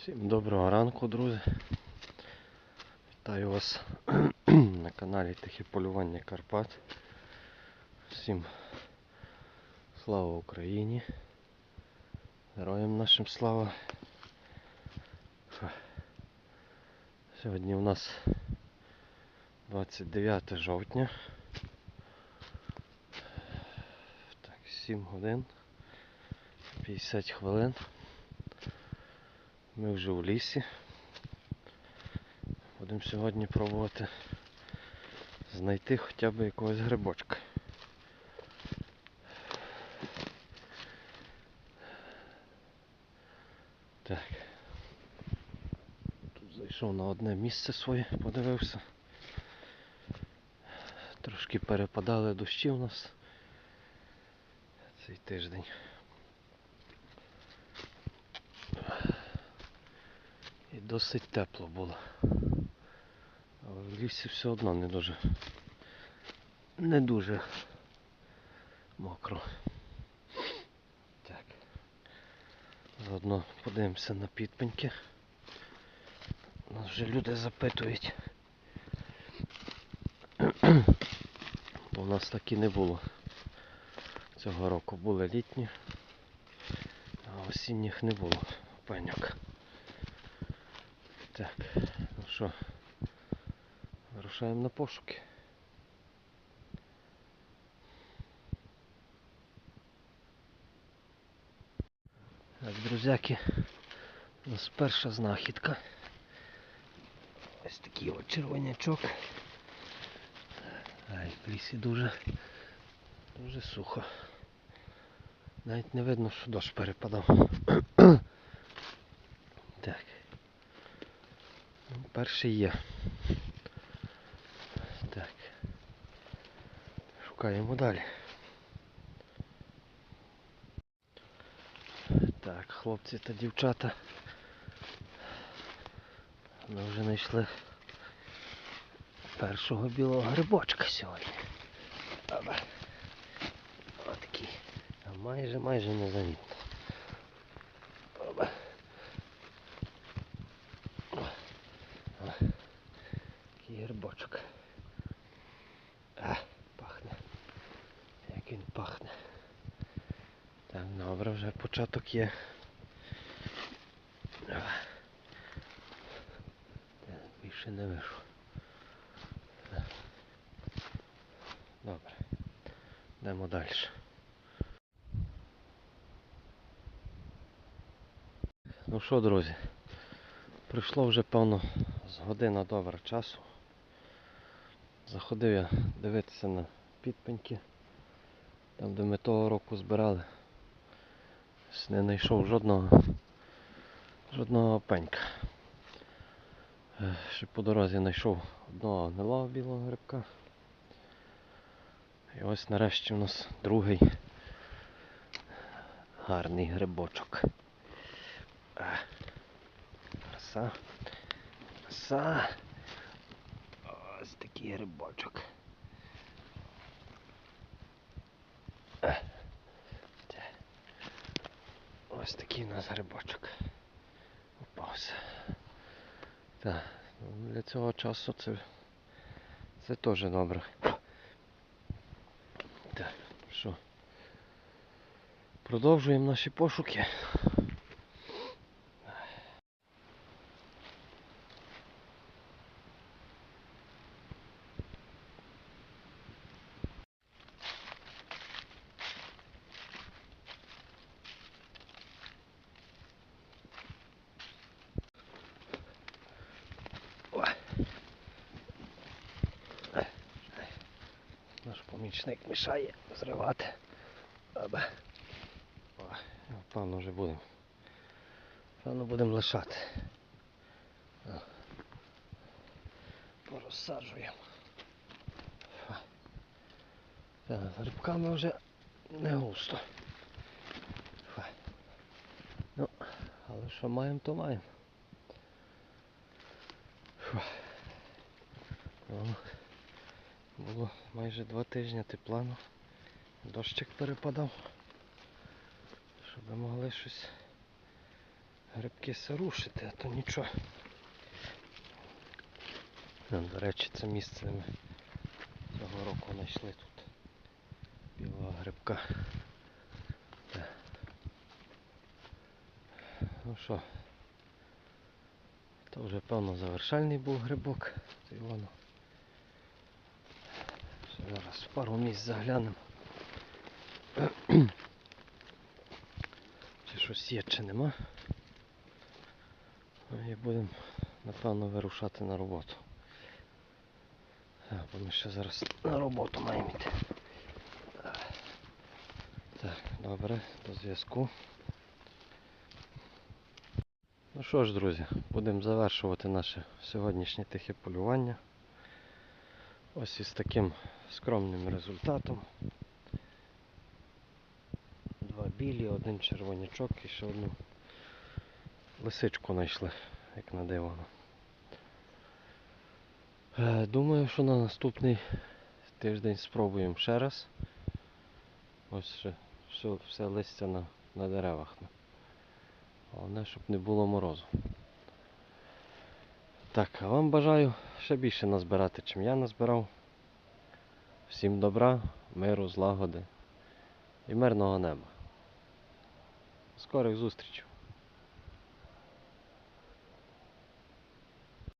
Всім доброго ранку, друзі. Вітаю вас на каналі Тихе полювання Карпат. Всім слава Україні. Героям нашим слава. Сьогодні у нас 29 жовтня. Так, 7 годин 50 хвилин. Ми вже у лісі. Будемо сьогодні пробувати знайти хоча б якогось грибочка. Так. Тут зайшов на одне місце своє, подивився. Трошки перепадали дощі у нас цей тиждень. І досить тепло було. Але в лісі все одно не дуже. Не дуже мокро. Так. Заодно подивимося на підпеньки. Нас вже люди запитують. В нас так і не було. Цього року були літні, а осінніх не було пеньок. Так, ну що, вирушаємо на пошуки. Так, друзяки, у нас перша знахідка. Ось такий от червонячок. Ай, в лісі дуже, дуже сухо. Навіть не видно, що дощ перепадав. так. Ну, Перший є. Так. Шукаємо далі. Так, хлопці та дівчата. Ми вже знайшли першого білого грибочка сьогодні. Отакий. Майже майже незамітно. Оба. Такий грибочок. А, пахне. Як він пахне. Так, добре, вже початок є. Більше не вийшов. А. Добре. Йдемо далі. Ну що, друзі, прийшло вже певно з година добра часу. Заходив я дивитися на підпеньки. Там, де ми того року збирали. Не знайшов жодного жодного пенька. Е, Ще по дорозі знайшов одного гнилого білого грибка. І ось нарешті у нас другий гарний грибочок. Краса. Краса. Ось такий грибочок. Ось такий у нас грибочок. Упався. Так, ну, для цього часу це, це теж добре. Так, що? Продовжуємо наші пошуки. О. Наш помічник мішає зривати. Аба. О, Певно вже будемо. Певно будемо лишати. О. Порозсаджуємо. Фа. З грибками вже не густо. Фа. Ну, але що маємо, то маємо. Фу. О, Було майже два тижні тепла, дощик перепадав, щоб ми могли щось грибки се рушити, а то нічого. До речі, це місце ми цього року знайшли тут білого грибка. Ну що, то вже певно завершальний був грибок. То й воно. Зараз пару місць заглянемо. Чи щось є, чи нема. Ну, І будемо, напевно, вирушати на роботу. Бо ми ще зараз на роботу маємо йти. Так, добре, до зв'язку. Ну що ж, друзі, будемо завершувати наше сьогоднішнє тихе полювання. Ось із таким скромним результатом. Два білі, один червонячок і ще одну лисичку знайшли, як на диво. Е, Думаю, що на наступний тиждень спробуємо ще раз. Ось ще все, все листя на, на деревах. Головне, щоб не було морозу. Так, а вам бажаю ще більше назбирати, чим я назбирав. Всім добра, миру, злагоди і мирного неба. Скорих зустрічей!